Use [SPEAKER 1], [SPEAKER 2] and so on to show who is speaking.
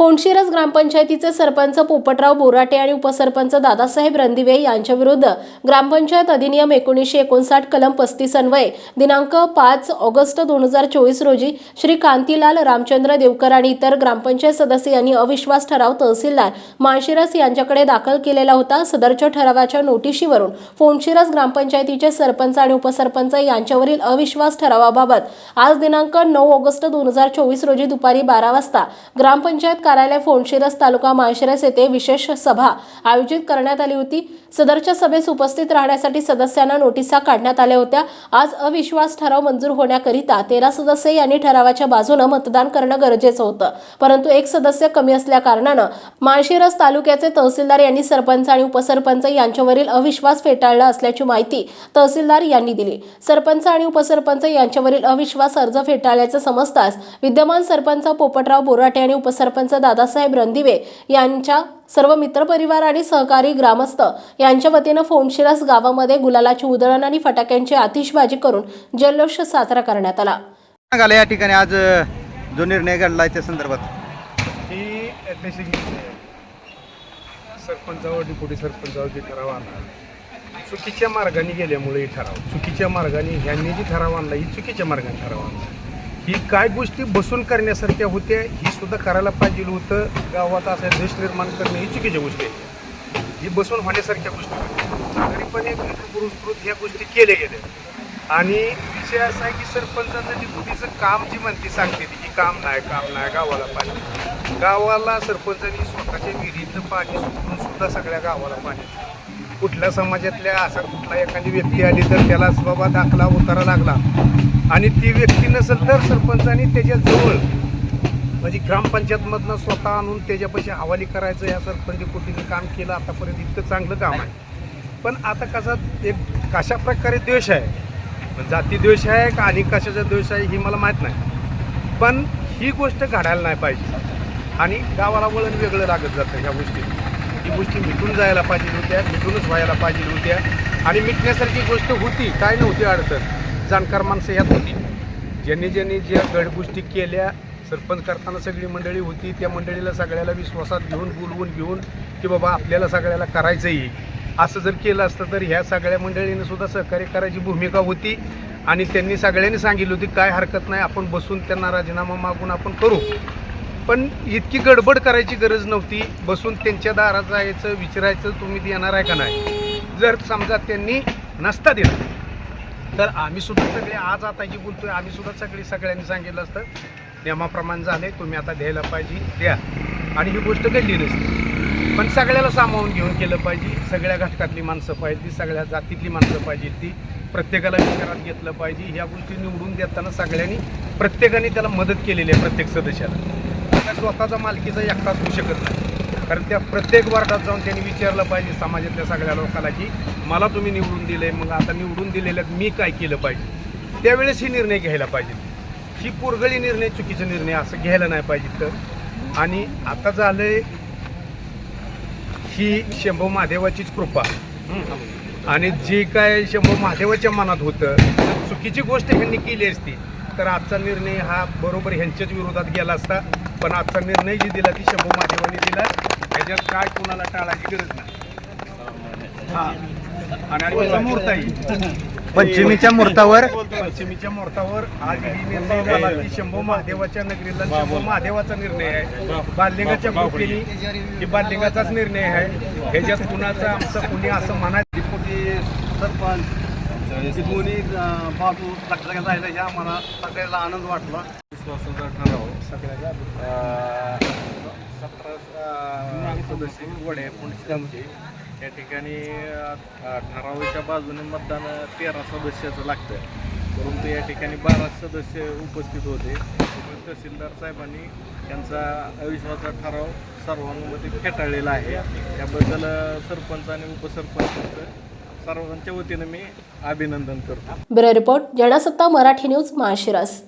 [SPEAKER 1] फोंडशिरस ग्रामपंचायतीचे सरपंच पोपटराव बोराटे आणि उपसरपंच दादासाहेब रणदिवे यांच्याविरुद्ध ग्रामपंचायत अधिनियम एकोणीसशे एकोणसाठ कलम पस्तीस अन्वये दिनांक पाच ऑगस्ट दोन हजार चोवीस रोजी श्री कांतीलाल रामचंद्र देवकर आणि इतर ग्रामपंचायत सदस्य यांनी अविश्वास ठराव तहसीलदार माळशिरस यांच्याकडे दाखल केलेला होता. सदरच्या ठरावाच्या नोटिशीवरून फोंडशिरस ग्रामपंचायतीचे सरपंच आणि उपसरपंच यांच्यावरील अविश्वास ठरावाबाबत आज दिनांक नऊ ऑगस्ट दोन हजार चोवीस रोजी दुपारी बारा वाजता ग्रामपंचायत कार्यालय फोनशिरस तालुका माळशिरस येथे विशेष सभा आयोजित करण्यात आली होती. सदरच्या सभेस उपस्थित राहण्यासाठी सदस्यांना नोटिसा काढण्यात आल्या होत्या. आज अविश्वास ठराव मंजूर होण्याकरिता तेरा सदस्य यांनी ठरावाच्या बाजूनं मतदान करणं गरजेचं होतं. परंतु एक सदस्य कमी असल्या कारणानं माळशिरस तालुक्याचे तहसीलदार यांनी सरपंच आणि उपसरपंच यांच्यावरील अविश्वास फेटाळला असल्याची माहिती तहसीलदार यांनी दिली. सरपंच आणि उपसरपंच यांच्यावरील अविश्वास अर्ज फेटाळल्याचं समजताच विद्यमान सरपंच पोपटराव बोराटे आणि उपसरपंच दादासाहेब रणदिवे यांच्या सर्व मित्रपरिवार आणि सहकारी ग्रामस्थ यांच्या वतीनं फोंडशिरस गावामध्ये गुलालाची उधळण आणि फटाक्यांची आतिषबाजी करून जल्लोष साजरा करण्यात आला.
[SPEAKER 2] या ठिकाणी आज जो निर्णय घडला त्या संदर्भात.
[SPEAKER 3] ही सरपंचावर डिप्युटी सरपंचावर जे ठराव आणला चुकीच्या मार्गाने गेल्यामुळे ही ठराव चुकीच्या मार्गाने ह्यांनी जी ठराव आणला ही चुकीच्या मार्गाने ठराव आणला ही काय गोष्टी बसून करण्यासारख्या होत्या ही सुद्धा करायला पाहिजे होतं. गावात असा देश निर्माण करणे ही चुकीची गोष्ट आहे ही बसून होण्यासारख्या गोष्टी आहेत. नागरिकपणे पुरस्कृत ह्या गोष्टी केल्या गेल्या. आणि विषय असा आहे की सरपंचाचं डिप्युटीचं काम जी म्हणते सांगते ती की काम नाही काम नाही गावाला पाणी गावाला सरपंचांनी स्वतःच्या विहिरीतलं पाणी सुटून सुद्धा सगळ्या गावाला पाणी कुठल्या समाजातल्या असा कुठला एखादी व्यक्ती आली तर त्याला बाबा दाखला उतारा लागला. आणि ती व्यक्ती नसेल तर सरपंचाने त्याच्याजवळ म्हणजे ग्रामपंचायतमधनं स्वतः आणून त्याच्यापाशी हवाली करायचं या सरपंच कुटीचं काम केलं आतापर्यंत इतकं चांगलं काम आहे. पण आता कसा एक कशा प्रकारे द्वेष आहे? जाती द्वेष आहे का आणि कशाचा द्वेष आहे ही मला माहीत नाही. पण ही गोष्ट घडायला नाही पाहिजे. आणि गावाला वळण वेगळं लागत जातं ह्या गोष्टी. ही गोष्टी मिटून जायला पाहिजे होत्या मिटूनच व्हायला पाहिजे होत्या. आणि मिटण्यासारखी गोष्ट होती काय नव्हती अडचण. जाणकार माणसं यात होती. ज्यांनी ज्यांनी ज्या गडगोष्टी केल्या सरपंच करताना सगळी मंडळी होती त्या मंडळीला सगळ्याला विश्वासात घेऊन बोलवून घेऊन की बाबा आपल्याला सगळ्याला करायचंही असं जर केलं असतं तर ह्या सगळ्या मंडळीने सुद्धा सहकार्य करायची भूमिका होती. आणि त्यांनी सगळ्यांनी सांगितली होती काय हरकत नाही आपण बसून त्यांना राजीनामा मागून आपण करू. पण इतकी गडबड करायची गरज नव्हती. बसून त्यांच्या दारात जायचं विचारायचं तुम्ही देणार आहे का नाही? जर समजा त्यांनी नसता दिला तर आम्ही सुद्धा सगळे आज आता जी बोलतोय आम्ही सुद्धा सगळी सगळ्यांनी सांगितलं असतं. नियमाप्रमाणे झाले तुम्ही आता द्यायला पाहिजे द्या. आणि ही गोष्ट घडली नसते. पण सगळ्याला सामावून घेऊन केलं पाहिजे. सगळ्या घटकातली माणसं पाहिजे ती सगळ्या जातीतली माणसं पाहिजे ती. प्रत्येकाला विचारात घेतलं पाहिजे. ह्या गोष्टी निवडून देताना सगळ्यांनी प्रत्येकाने त्याला मदत केलेली आहे प्रत्येक सदस्याला. आता स्वतःचा मालकीचा एकटाच होऊ शकत नाही. कारण त्या प्रत्येक वार्डात जाऊन त्यांनी विचारलं पाहिजे समाजातल्या सगळ्या लोकांना की मला तुम्ही निवडून दिले मग आता निवडून दिलेल्यात मी काय केलं पाहिजे? त्यावेळेस ही निर्णय घ्यायला पाहिजे. ही पोरगळी निर्णय चुकीचा निर्णय असं घ्यायला नाही पाहिजे तर. आणि आता झालंय ही शंभू महादेवाचीच कृपा. आणि जे काय शंभू महादेवाच्या मनात होतं चुकीची गोष्ट ह्यांनी केली असती तर आजचा निर्णय हा बरोबर ह्यांच्याच विरोधात गेला असता. पण आजचा निर्णय जी दिला ती शंभू महादेवाने दिला. ह्याच्यात काय कोणाला टाळायची गरज नाही. हा. आणि
[SPEAKER 2] पंचमीच्या मुहूर्तावर?
[SPEAKER 3] पंचमीच्या मुहूर्तावर आज ही निर्णय झाला की शंभू महादेवाच्या नगरीला शंभू महादेवाचा निर्णय आहे. बाललिंगाच्या गोष्टीने ही बाललिंगाचाच निर्णय आहे. ह्याच्यात कुणाचा आमचं कुणी असं म्हणा डिप्युटी सरपंच दोन्ही बाजू लक्षात जायला ह्या मला सगळ्याला आनंद वाटला.
[SPEAKER 4] विश्वासाचा ठराव सगळ्याचा सतरा सदस्य वडे पुणे या ठिकाणी ठरावाच्या बाजूने मतदान तेरा सदस्याचं लागतं परंतु या ठिकाणी बारा सदस्य उपस्थित होते. तहसीलदार साहेबांनी त्यांचा अविश्वासाचा ठराव सर्वानुमते फेटाळलेला आहे. त्याबद्दल सरपंच आणि उपसरपंच सर्वांच्या वतीनं मी अभिनंदन करतो.
[SPEAKER 1] Bureau report Jansatta Marathi news माशिरस